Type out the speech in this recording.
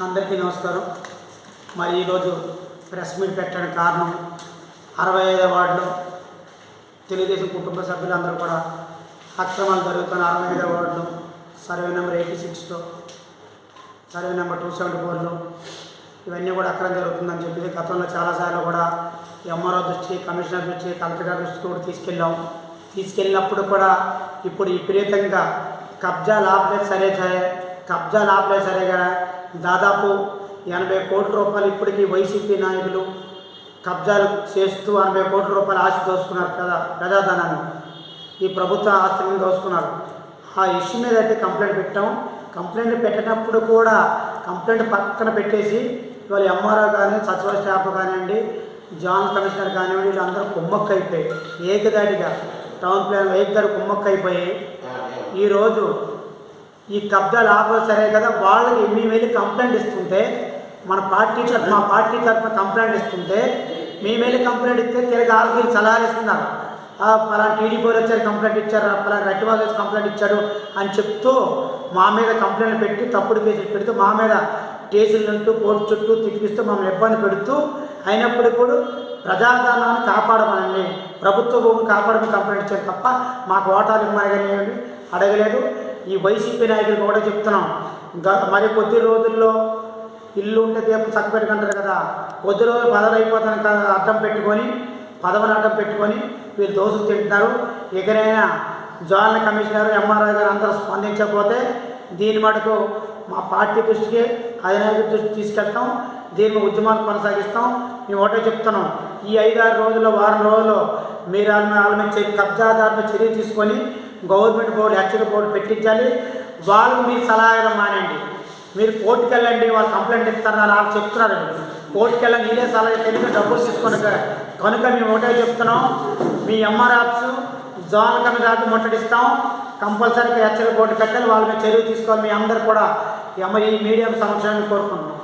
అందరికీ నమస్కారం. మరి ఈరోజు ప్రెస్ మీట్ పెట్టడానికి కారణం అరవై ఐదో వార్డులో తెలుగుదేశం కుటుంబ సభ్యులందరూ కూడా అక్రమాలు జరుగుతున్న అరవై ఐదో వార్డులో సర్వే నెంబర్ ఎయిటీ సిక్స్లో సర్వే నెంబర్ టూ సెవెంటీ ఫోర్లో ఇవన్నీ కూడా అక్రమం జరుగుతుందని చెప్పేసి గతంలో చాలాసార్లు కూడా ఎంఆర్ఓ దృష్టికి కమిషనర్ దృష్టికి కలెక్టర్ గారి దృష్టికి కూడా తీసుకెళ్ళాం. తీసుకెళ్ళినప్పుడు కూడా ఇప్పుడు విపరీతంగా కబ్జాలు ఆపలేదు సరే సరే కబ్జాలు ఆపలేదు సరే కదా దాదాపు ఎనభై కోట్ల రూపాయలు ఇప్పటికీ వైసీపీ నాయకులు కబ్జాలు చేస్తూ ఎనభై కోట్ల రూపాయలు ఆశ దోసుకున్నారు ప్రజా ప్రజాధనాన్ని. ఈ ప్రభుత్వ ఆస్తులను దోసుకున్నారు. ఆ ఇష్యూ మీద అయితే కంప్లైంట్ పెట్టాం. కంప్లైంట్ పెట్టినప్పుడు కూడా కంప్లైంట్ పక్కన పెట్టేసి ఇవాళ ఎంఆర్ఓ కానీ సచివ స్టాఫ్ కానివ్వండి జాయింట్ కమిషనర్ కానివ్వండి వీళ్ళందరూ కుమ్మక్క అయిపోయి ఏకదాటిగా టౌన్ ప్లాన్ ఏకదారి కుమ్మక్క అయిపోయి ఈరోజు ఈ కబ్జాలు ఆపలు సరే కదా వాళ్ళకి మేము వెళ్ళి కంప్లైంట్ ఇస్తుంటే మన పార్టీ మా పార్టీ తరఫున కంప్లైంట్ ఇస్తుంటే మేము వెళ్ళి కంప్లైంట్ ఇస్తే తిరిగి వాళ్ళకి సలహాలు ఇస్తున్నారు. పలానా టీడీపీ వచ్చారు కంప్లైంట్ ఇచ్చారు పలానా రెట్టివాళ్ళు వచ్చి కంప్లైంట్ ఇచ్చాడు అని చెప్తూ మా మీద కంప్లైంట్ పెట్టి తప్పుడు కేసులు పెడుతూ మా మీద కేసులు అంటూ కోర్టు చుట్టూ తిప్పిస్తూ మమ్మల్ని ఇబ్బంది పెడుతూ అయినప్పుడు కూడా ప్రజాధనాన్ని కాపాడమనండి. ప్రభుత్వ భూమిని కాపాడమని కంప్లైంట్ ఇచ్చారు తప్ప మాకు ఓటాలు ఇమ్మని కానీ అడగలేదు. ఈ వైసీపీ నాయకులు కూడా చెప్తున్నాం. మరి కొద్ది రోజుల్లో ఇల్లు ఉంటే దీపం చక్కబెట్టుకుంటారు కదా. కొద్ది రోజులు పదవి అయిపోతాను కదా అడ్డం పెట్టుకొని పదవిని అడ్డం పెట్టుకొని వీళ్ళు దోశలు తింటున్నారు. ఎక్కడైనా జాయింట్ కమిషనర్ ఎంఆర్ఐ గారు అందరూ స్పందించకపోతే దీని మటుకు మా పార్టీ దృష్టికి అధినాయకుడి దృష్టికి తీసుకెళ్తాం. దీని ఉద్యమాలు కొనసాగిస్తాం. మేము ఒకటే చెప్తున్నాం. ఈ ఐదారు రోజుల్లో వారం రోజుల్లో మీరు వాళ్ళ మీద- వాళ్ళ కబ్జాదారు చర్య తీసుకొని గవర్నమెంట్ బోర్డు హెచ్చరిక బోర్డు పెట్టించాలి. వాళ్ళకు మీరు సలహా ఇవ్వడం మానండి మీరు కోర్టుకు వెళ్ళండి వాళ్ళు కంప్లైంట్ ఇస్తారని వాళ్ళు చెప్తున్నారు. కోర్టుకు వెళ్ళండి మీరే సలహా తెలియదు డబ్బులు తీసుకొని కనుక మేము ఒకటే చెప్తున్నాం మీ ఎంఆర్ ఆఫీసు జోన్ కమిటీ ముట్టడిస్తాం. కంపల్సరీగా హెచ్చరిక బోర్డు పెట్టాలి వాళ్ళ మీద చర్య తీసుకోవాలి. మీ అందరు కూడా ఎమ ఈ మీడియం సమక్షాన్ని కోరుకుంటున్నాం.